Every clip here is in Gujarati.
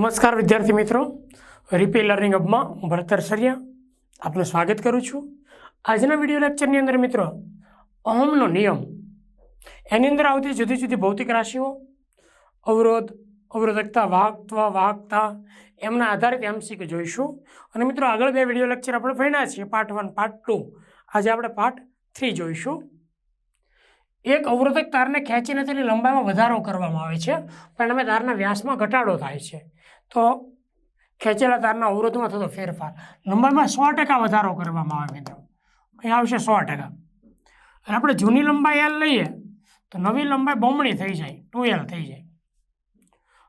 નમસ્કાર, વિદ્યાર્થી મિત્રો. રિપે લર્નિંગ હબમાં હું ભરતર સરિયા આપનું સ્વાગત કરું છું. આજના વીડિયો લેક્ચરની અંદર મિત્રો, ઓહમનો નિયમ. એની અંદર આવતી જુદી જુદી ભૌતિક રાશિઓ, અવરોધ, અવરોધકતા, વાહકત્વ, વાહકતા, એમના આધારિત એમસીક્યુ જોઈશું. અને મિત્રો, આગળ બે વીડિયો લેક્ચર આપણે ભણ્યા છીએ. પાર્ટ વન પાર્ટ ટુ આજે આપણે પાર્ટ થ્રી જોઈશું. એક અવરોધક તારને ખેંચીને તેની લંબાઈમાં વધારો કરવામાં આવે છે. પરિણામે તારના વ્યાસમાં ઘટાડો થાય છે. તો ખેંચેલા તારના અવરોધમાં થતો ફેરફાર. લંબાઈમાં સો ટકા વધારો કરવામાં આવે મિત્રો. અહીં આવશે સો ટકા. અને આપણે જૂની લંબાઈ એલ લઈએ, તો નવી લંબાઈ બમણી થઈ જાય, ટુ એલ થઈ જાય.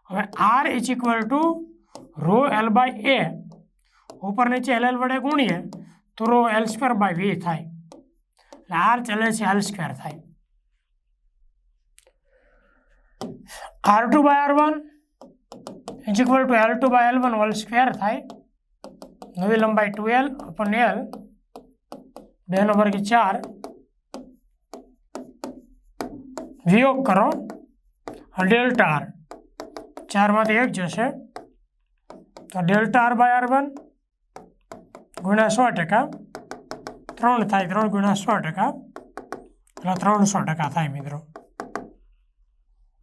હવે R is equal to rho L by A ઉપર નીચે એલ એલ વડે ગુણીએ, તો rho L square by V થાય. એટલે આર ચલે છે એલ સ્ક્વેર થાય. R two by R one is equal to L two by L one whole square થાય નવી લંબાઈ ટુ એલ અપન એલ બેનો વર્ગ ચાર વિયોગ કરો ડેલ્ટા આર ચારમાંથી એક જશે તો delta R by R one ગુણ્યા સો ટકા ત્રણ થાય ત્રણ ગુણ્યા સો ટકા એટલે ત્રણસો ટકા થાય મિત્રો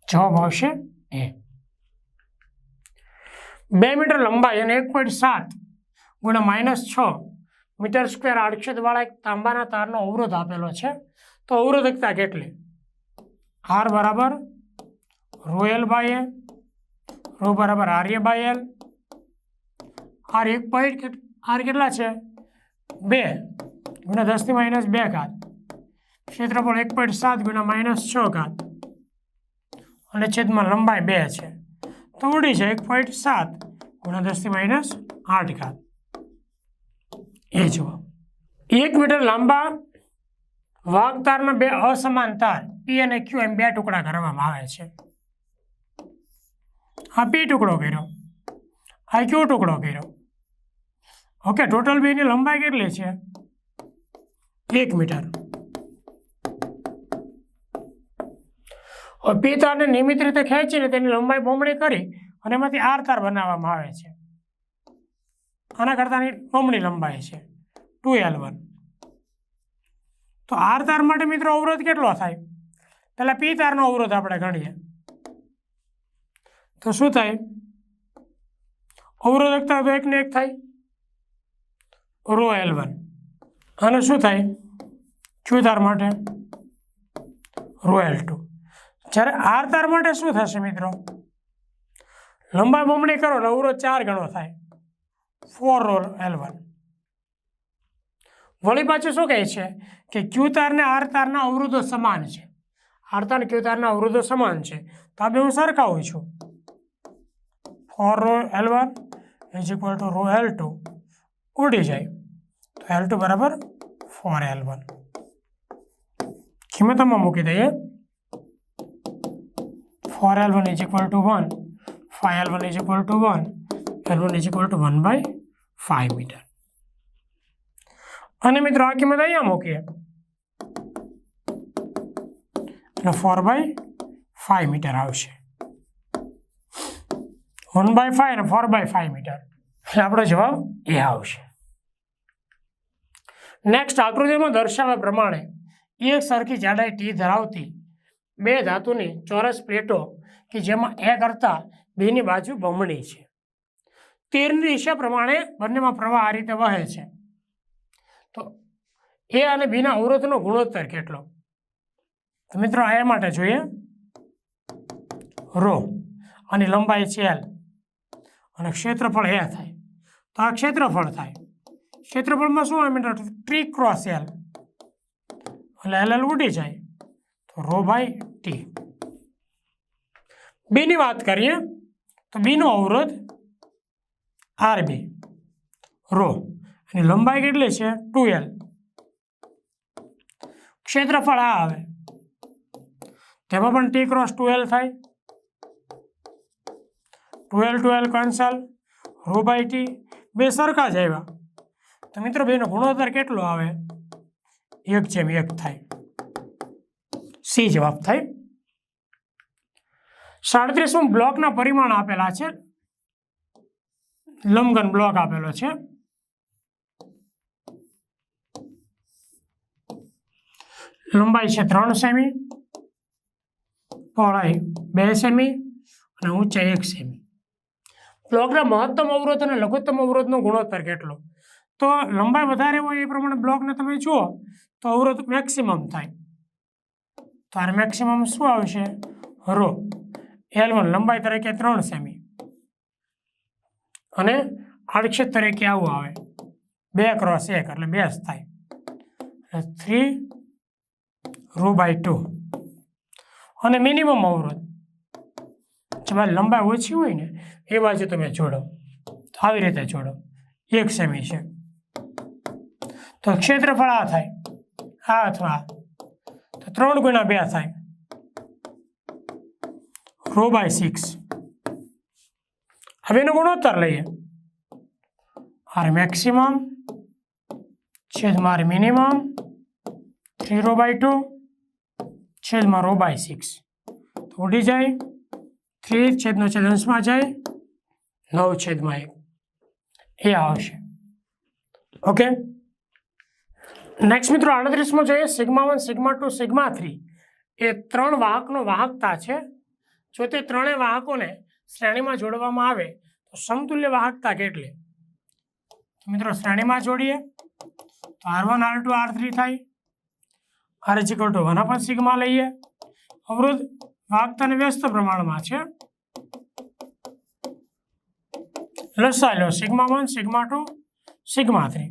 જવાબ આવશે એ બે મીટર લંબાઈ અને એક પોઈન્ટ સાત ગુણ્યા માઇનસ છ મીટર સ્ક્વેર આડછેદવાળા એક તાંબાના તારનો અવરોધ આપેલો છે. તો અવરોધકતા કેટલી? આર બરાબર rho L by L rho બરાબર R A by L R એક પોઈન્ટ આર કેટલા છે? બે ગુણ્યા દસથી માઇનસ બે ઘાત. ક્ષેત્રફળ એક પોઈન્ટ સાત ગુણ્યા માઇનસ છ ઘાત. અને છેદમાં લંબાઈ બે છે. તો ઉડી છે એક પોઈન્ટ સાત, ગુણ્યા દસથી માઇનસ આઠ ઘાત. એ જુઓ. એક મીટર લાંબા વાઘ તારના બે અસમાન તાર પી અને ક્યુ એમ બે ટુકડા કરવામાં આવે છે. આ પી ટુકડો કર્યો. આ ક્યુ ટુકડો કર્યો. ઓકે ટોટલ બેની લંબાઈ કેટલી છે? એક મીટર હવે પી તારને નિયમિત રીતે ખેંચીને તેની લંબાઈ બમણી કરી અને એમાંથી આર તાર બનાવવામાં આવે છે. આના કરતાંની બમણી લંબાઈ છે. Two L one. તો આર તાર માટે મિત્રો અવરોધ કેટલો થાય? પહેલાં પી તારનો અવરોધ આપણે ગણીએ. તો શું થાય? અવરોધકતા તો એકને એક થાય. Rho L one. અને શું થાય? ક્યુ તાર માટે રો એલ ટુ. જ્યારે આર તાર માટે શું થશે મિત્રો? લંબાઈ બમણી કરો એટલે અવરોધ ચાર ગણો થાય. ફોર રોલ એલ વન વળી પાછું શું કહે છે? કે ક્યુ તારને આર તારના અવરોધો સમાન છે. આર તાર ક્યુ તારના અવરોધો સમાન છે. તો આ બે હું હોઉં છું. Four rho L one is equal to rho L two ઉડી જાય. તો એલ ટુ બરાબર ફોર એલ વન કિંમતમાં મૂકી દઈએ. Four L one is equal to one five L one is equal to one L one is equal to one by five metre અને મિત્રો, આ કિંમત અહીંયા મૂકીએ. એટલે ફોર બાય ફાઈવ મીટર આવશે. વન બાય ફાઈવ અને ફોર બાય ફાઈવ મીટર એટલે આપણો જવાબ એ આવશે. નેક્સ્ટ આકૃતિમાં દર્શાવ્યા પ્રમાણે, એક સરખી જાડાઈ ટી ધરાવતી બે ધાતુની ચોરસ પ્લેટો કે જેમાં એ કરતાં બેની બાજુ બમણી છે. તીરની દિશા પ્રમાણે બંનેમાં પ્રવાહ આ રીતે વહે છે. તો એ અને બીના અવરોધનો ગુણોત્તર કેટલો? તો મિત્રો આ માટે જોઈએ. રો અને લંબાઈ છે એલ. અને ક્ષેત્રફળ એ થાય. તો આ ક્ષેત્રફળ થાય. ક્ષેત્રફળમાં શું હોય મિત્રો? ટ્રી ક્રોસ એલ એટલે એલ એલ ઉડી જાય. તો રો બાય ટી. બીની વાત કરીએ, તો બીનો અવરોધ આર બી રો. અને લંબાઈ કેટલી છે? ટુ એલ ક્ષેત્રફળ આ આવે. તેમાં પણ ટી ક્રોસ ટુ એલ થાય. Two L two L cancel rho by T. બે સરખા જ આવ્યા. તો મિત્રો, બેનો ગુણોત્તર કેટલો આવે? એક જેમ એક થાય. સી જવાબ થાય. સાડત્રીસમાં બ્લોકના પરિમાણ આપેલા છે. લંબગન બ્લોક આપેલો છે. લંબાઈ છે ત્રણ સેમી, પહોળાઈ બે સેમી અને ઊંચાઈ એક સેમી. બ્લોકના મહત્તમ અવરોધ અને લઘુત્તમ અવરોધનો ગુણોત્તર કેટલો? તો લંબાઈ વધારે હોય એ પ્રમાણે બ્લોકને તમે જુઓ, તો અવરોધ મેક્સિમમ થાય. તો આર મેક્સિમમ શું આવશે? રો. એલ વન લંબાઈ તરીકે ત્રણ સેમી. અને આડછેદ તરીકે આવું આવે. બે ક્રોસ એક, એટલે બે જ થાય. થ્રી રો બાય ટુ અને મિનિમમ અવરોધ. જેમાં લંબાઈ ઓછી હોય ને, એ બાજુ તમે જોડો. આવી રીતે જોડો. એક સેમી છે. તો ક્ષેત્રફળ આ થાય. આ અથવા આ ત્રણ ગુણ્યા બે થાય રો બાય સિક્સ હવે એનો ગુણોત્તર લઈએ. આર મેક્સિમમ છેદમાં R minimum three rho by two છેદમાં રો બાય સિક્સ તો ઉડી જાય થ્રી છેદનો છેદ અંશમાં જાય નવ છેદમાં એક. એ આવશે. ઓકે નેક્સ્ટ મિત્રો, આડત્રીસમાં જોઈએ sigma one sigma two sigma three એ ત્રણ વાહકનો વાહકતા છે. જો તે ત્રણેય વાહકોને શ્રેણીમાં જોડવામાં આવે, તો સમતુલ્ય વાહકતા કેટલી? મિત્રો, શ્રેણીમાં જોડીએ, તો R one R two R three થાય. R is equal to one upon sigma લઈએ. અવરોધ વાહકતાને વ્યસ્ત પ્રમાણમાં છે. લસાઈ લો sigma one sigma two sigma three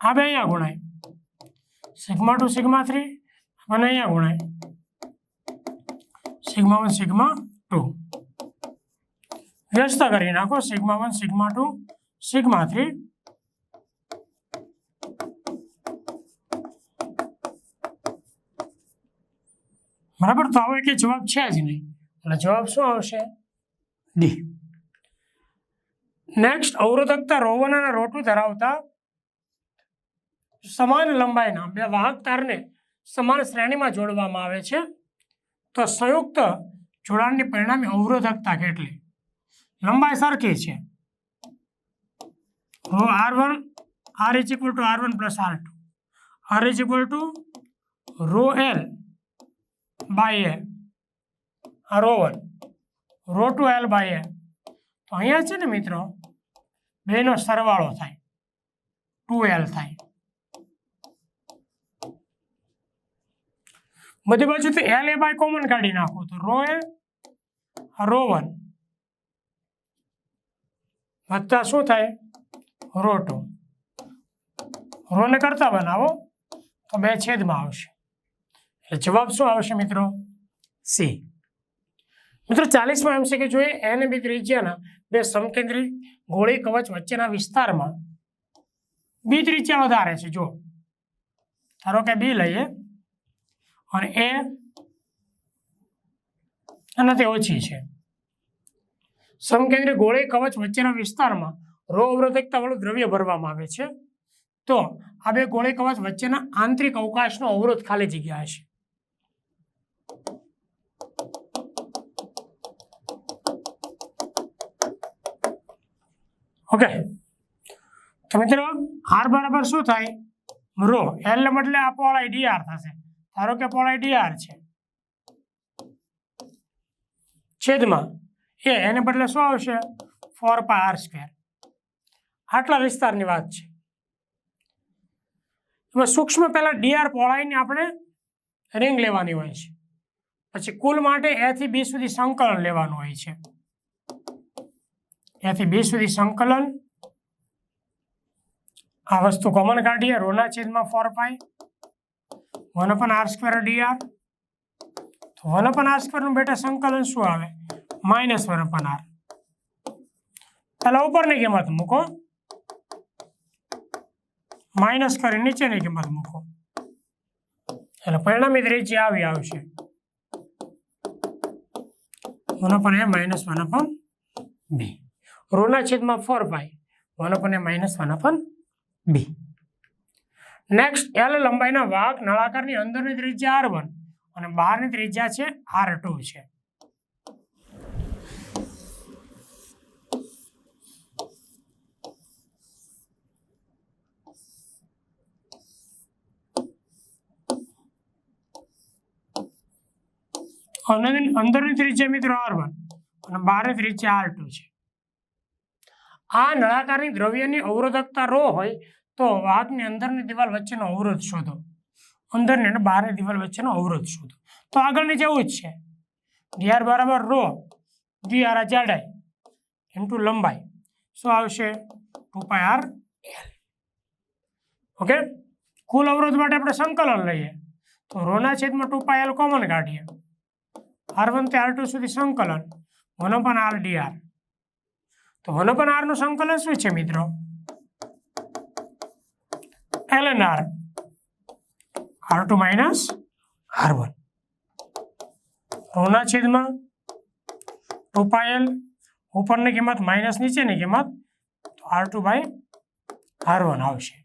આ બે અહીંયા ગુણાય. સિગ્મા ટુ સિગ્મા થ્રી અને અહીંયા ગુણાય. Sigma one sigma two. વ્યસ્ત કરી નાખો sigma one sigma two sigma three. બરાબર? તો આવો કે જવાબ છે જ નહીં. એટલે જવાબ શું આવશે? ડી. નેક્સ્ટ અવરોધકતા રોવન અને રોટુ ધરાવતા સમાન લંબાઈના બે વાહક તારને સમાન શ્રેણીમાં જોડવામાં આવે છે. તો સંયુક્ત જોડાણની પરિણામી અવરોધકતા કેટલી? લંબાઈ સરખી છે. Rho R one R is equal to R one plus R two R is equal to rho L by A rho one rho two L by A તો અહીંયા છે ને મિત્રો બેનો સરવાળો થાય. ટુ એલ થાય. બધી બાજુથી એલ એ બાય કોમન કાઢી નાખો. તો રો એ રો વન વત્તા શું થાય? રો ટુ રોને કરતા બનાવો. તો બે છેદમાં આવશે. એટલે જવાબ શું આવશે મિત્રો? સી મિત્રો ચાલીસમાં એમ છે કે જોઈએ એ અને બી ત્રિજ્યાના બે સમકેન્દ્રી ગોળી કવચ વચ્ચેના વિસ્તારમાં બી ત્રિજ્યા વધારે છે. જો ધારો કે બી લઈએ. અને એ એનાથી ઓછી છે. સમકેન્દ્રી ગોળી કવચ વચ્ચેના વિસ્તારમાં રો અવરોધકતા વાળું દ્રવ્ય ભરવામાં આવે છે. તો આ બે ગોળી કવચ વચ્ચેના આંતરિક અવકાશનો અવરોધ ખાલી જગ્યા હશે. ઓકે. તો મિત્રો આર બરાબર શું થાય? રો. એલ એટલે બદલે આ પહોળાઈ ડીઆર થશે. ધારો કે પહોળાઈ ડીઆર છે. છેદમાં એ એને બદલે શું આવશે? Four pi R square. આટલા વિસ્તારની વાત છે. એમાં સૂક્ષ્મ પહેલાં ડીઆર પહોળાઈની આપણે રિંગ લેવાની હોય છે. પછી કુલ માટે એ થી બી સુધી સંકલન લેવાનું હોય છે. એથી બી સુધી સંકલન. આ વસ્તુ કોમન કાઢીએ રોના છેદમાં four pi. One upon R square D R તો વન અપન આર સ્ક્વેરનું બેટા સંકલન શું આવે? Minus one upon R. પહેલાં ઉપરની કિંમત મૂકો. માઇનસ કરી નીચેની કિંમત મૂકો. એટલે પરિણામી ત્રિજ્યા આવી આવશે. One upon A minus one upon B. રોના છેદમાં four pi one upon A minus one upon B. Next L લંબાઈના વાહક નળાકારની અંદરની ત્રિજ્યા આર વન અને બહારની ત્રિજ્યા છે આર ટુ છે. અંદરની ત્રિજ્યા મિત્રો આર વન અને બહારની ત્રિજ્યા આર ટુ છે. આ નળાકારની દ્રવ્યની અવરોધકતા રો હોય તો વાહકની અંદરની દિવાલ વચ્ચેનો અવરોધ શોધો. અંદરની અને બહારની દિવાલ વચ્ચેનો અવરોધ શોધો. તો આગળની જેવું જ છે ડીઆર બરાબર રો ડીઆર આ જાડાઈ ઇન્ટુ લંબાઈ. શું આવશે? Two pi R L okay કુલ અવરોધ માટે આપણે સંકલન લઈએ. તો રોના છેદમાં ટુ પાય એલ કોમન કાઢીએ. આર વનથી આર ટુ સુધી સંકલન વન પણ આર ડીઆર તો વન પણ આરનું સંકલન શું છે મિત્રો? L N R R two minus R one રોના છેદમાં ટુ પાયલ ઉપરની કિંમત માઇનસ નીચેની કિંમત, તો R two by R one આવશે.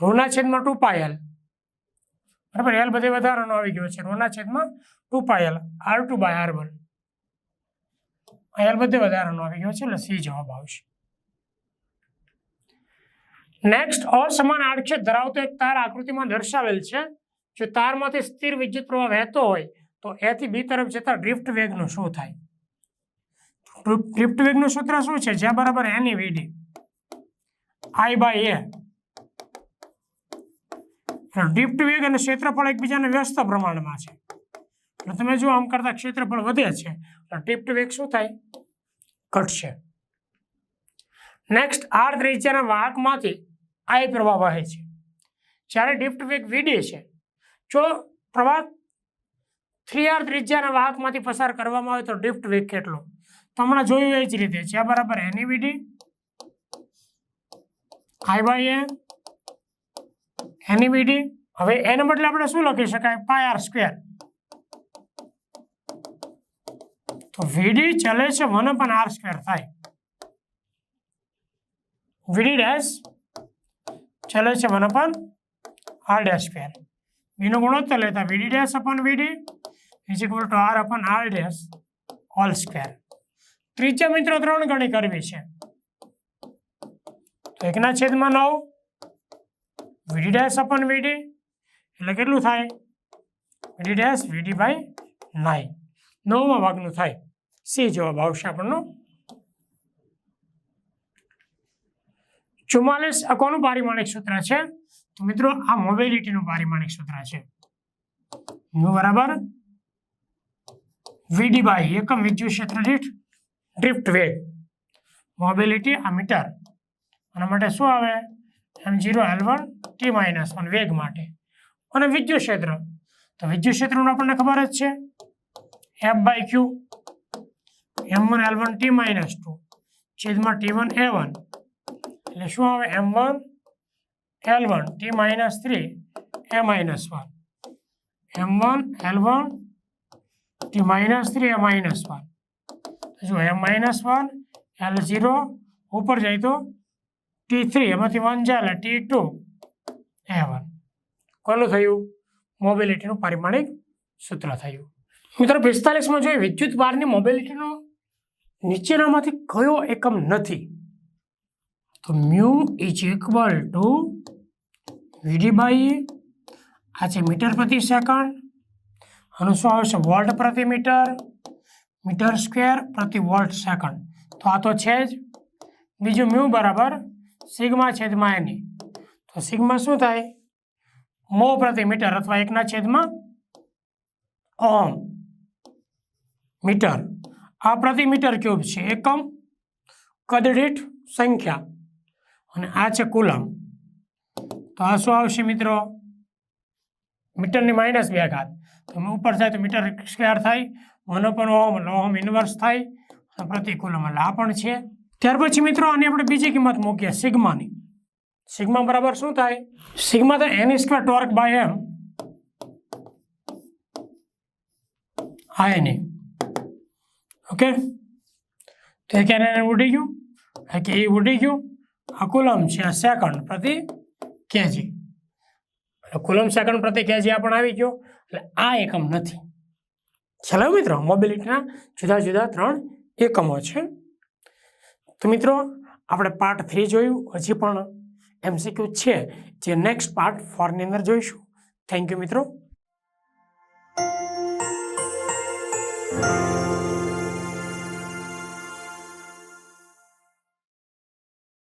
રોના છેદમાં ટુ પાયલ બરાબર એલ બધે વધારાનો આવી ગયો છે. રોના છેદમાં two pi L R two by R one L બધે વધારાનો આવી ગયો છે, એટલે સી જવાબ આવશે. નેક્સ્ટ અસમાન આડછેદ ધરાવતો એક તાર આકૃતિમાં દર્શાવેલ છે. જો તારમાંથી સ્થિર વિદ્યુત પ્રવાહ વહેતો હોય, તો એ થી બી તરફ જતા ડ્રિફ્ટ વેગનું શું થાય? ડ્રિફ્ટ વેગનું સૂત્ર શું છે? જ્યાં બરાબર એની વીડી આઈ બાય એ ડ્રિફ્ટ વેગ અને ક્ષેત્રફળ એકબીજાને વ્યસ્ત પ્રમાણમાં છે. તમે જો આમ કરતા ક્ષેત્રફળ વધે છે, એટલે ડ્રિફ્ટ વેગ શું થાય? ઘટશે. નેક્સ્ટ આર ત્રિજ્યાના વાહકમાંથી આઈ પ્રવાહ વહે છે. જ્યારે ડિફ્ટ વેગ વીડી છે, જો પ્રવાહ થ્રી આર ત્રિજ્યાના વાહકમાંથી પસાર કરવામાં આવે તો ડિફ્ટ વેગ કેટલો? તો હમણાં જોયું એ જ રીતે. છે બરાબર? એની વીડી આઈ બાય એની વીડી હવે એને બદલે આપણે શું લખી શકાય? પાય આર સ્ક્વેર તો વીડી ચલે છે વન પણ આર સ્ક્વેર થાય. વીડી ડેશ ચલે છે one upon R dash per બીનો ગુણોત્તર લેતા V D dash upon V D is equal to R upon R dash whole square ત્રીજા મિત્રો ત્રણ ગણી કરવી છે. તો એકના છેદમાં નવ. વીડી ડેશ અપન વીડી એટલે કેટલું થાય? VD dash VD by nine નવમાં ભાગનું થાય. સી જવાબ આવશે આપણનો. ચુમ્માલીસ, આ કોનું પારિમાણિક સૂત્ર છે? તો મિત્રો, આ મોબિલિટીનું પારિમાણિક સૂત્ર છે. બરાબર? વીડી બાય એકમ વિદ્યુત ક્ષેત્ર દીઠ ડ્રિફ્ટ વેગ. મોબિલિટી આ મીટર. આના માટે શું આવે? M zero L one T minus one વેગ માટે. અને વિદ્યુત ક્ષેત્ર. તો વિદ્યુત ક્ષેત્રનું આપણને ખબર જ છે. F by Q M one L one T minus two છેદમાં ટી વન એ વન એટલે શું આવે M one, L one, T minus three, A minus one. M one, L one, T minus three, A minus one. જો M minus one, L zero, ઉપર જાય તો ટી થ્રી, એમાંથી વન ચાલે ટી ટુ, એ વન. કોનું થયું? મોબિલિટીનું પારિમાણિક સૂત્ર થયું. મિત્રો, પિસ્તાલીસમાં જોઈએ, વિદ્યુત બારની મોબિલિટીનો નીચેનામાંથી કયો એકમ નથી? તો mu is equal to V D by આ છે મીટર પ્રતિ સેકન્ડ. આનું શું આવશે? વોલ્ટ પ્રતિ મીટર. મીટર સ્ક્વેર પ્રતિ વોલ્ટ સેકન્ડ. તો આ તો છે જ. બીજું મ્યુ બરાબર સિગ્મા છેદમાં એની તો સિગ્મા શું થાય? મો પ્રતિ મીટર અથવા એકના છેદમાં ઓમ મીટર. આ પ્રતિ મીટર ક્યુબ છે એકમ. કદડીઠ સંખ્યા. અને આ છે કુલમ. તો આ શું આવશે મિત્રો? મીટરની માઇનસ બે ઘાત. તો ઉપર થાય તો મીટર સ્ક્વેર થાય, વન પણ ઓમ લોહમ ઇન્વર્સ થાય પ્રતિ કુલમ એટલે આ પણ છે. ત્યાર પછી મિત્રો આની આપણે બીજી કિંમત મૂકીએ, સિગ્માની. સિગ્મા બરાબર શું થાય? સિગ્મા તો એની સ્ક્વેર ટોર્ક બાય એમ આ એની ઓકે તો એ કેને ઉડી ગયું? કે એ ઉડી ગયું? આ કુલમ છે આ સેકન્ડ પ્રતિ કેજી એટલે કુલમ સેકન્ડ પ્રતિ કેજી આ પણ આવી ગયો. એટલે આ એકમ નથી. ચાલો મિત્રો મોબિલિટીના જુદા જુદા ત્રણ એકમો છે. તો મિત્રો, આપણે પાર્ટ થ્રી જોયું. હજી પણ એમસીક્યુ છે. જે નેક્સ્ટ પાર્ટ ફોરની અંદર જોઈશું. થેન્ક યુ મિત્રો.